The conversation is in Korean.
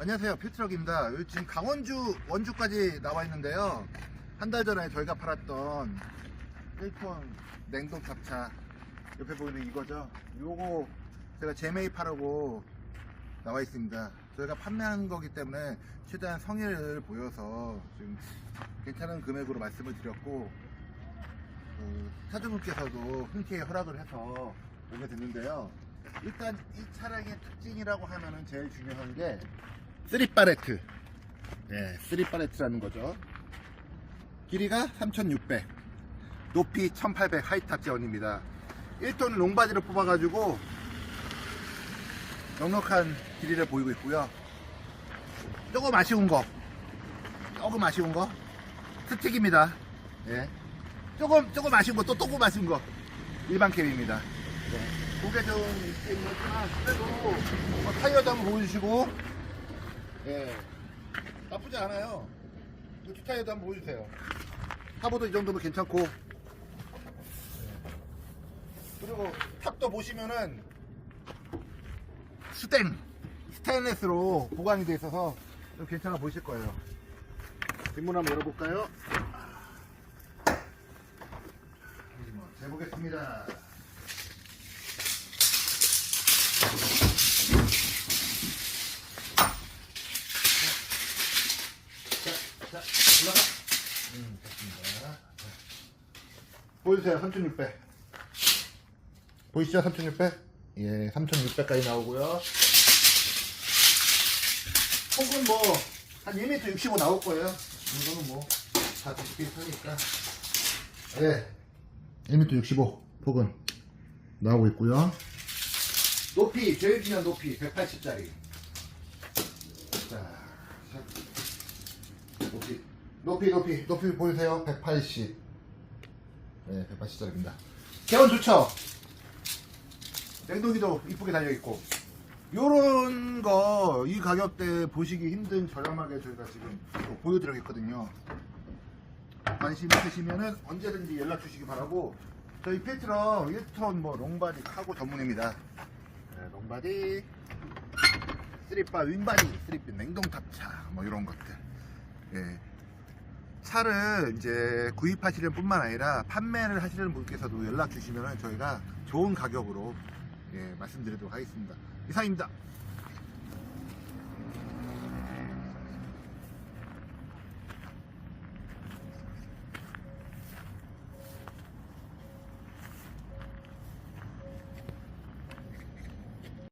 안녕하세요. 필트럭입니다. 지금 강원주 원주까지 나와 있는데요. 한 달 전에 저희가 팔았던 1톤 냉동 잡차 옆에 보이는 이거죠. 요거 제가 재매입하려고 나와 있습니다. 저희가 판매한 거기 때문에 최대한 성의를 보여서 지금 괜찮은 금액으로 말씀을 드렸고 그 사주분께서도 흔쾌히 허락을 해서 오게 됐는데요. 일단 이 차량의 특징이라고 하면은 제일 중요한 게 쓰리파레트. 네, 쓰리파레트라는 거죠. 길이가 3600 높이 1800 하이탑 제원입니다. 1톤 롱바지를 뽑아가지고 넉넉한 길이를 보이고 있고요. 조금 아쉬운 거. 조금 아쉬운 거. 스틱입니다. 예. 조금 조금 아쉬운 거. 또 조금 아쉬운 거. 일반 캡입니다. 네. 고개 좀 있긴 있지만 그래도 뭐 타이어도 한번 보여주시고 예. 나쁘지 않아요. 이 뒷타이어도 한번 보여주세요. 하보도 이 정도면 괜찮고. 예. 그리고 탑도 보시면은 스텐 스테인레스로 보강이 되어 있어서 좀 괜찮아 보이실 거예요. 뒷문 한번 열어볼까요? 재보겠습니다. 자, 자, 올라가. 음, 됐습니다. 보여주세요, 3600. 보이시죠, 3600? 예, 3600까지 나오고요. 혹은 뭐, 한 1m 65 나올 거예요. 이거는 뭐, 다 비슷비슷하니까. 예. 1m 65 폭은 나오고 있고요. 높이 제일 중요한 높이 180짜리. 자, 높이 높이 높이 높이 보이세요? 180. 네, 180짜리입니다. 개원 좋죠? 냉동기도 이쁘게 달려 있고. 요런 거 이 가격대 보시기 힘든 저렴하게 저희가 지금 또 보여드리겠거든요. 관심 있으시면은 언제든지 연락 주시기 바라고 저희 페트럭 1톤 뭐 롱바디 카고 전문입니다 네, 롱바디 쓰리바 윈바디 쓰리바 냉동 탑차 뭐 이런 것들 예. 차를 이제 구입하시는 뿐만 아니라 판매를 하시는 분께서도 연락 주시면 저희가 좋은 가격으로 예, 말씀드리도록 하겠습니다 이상입니다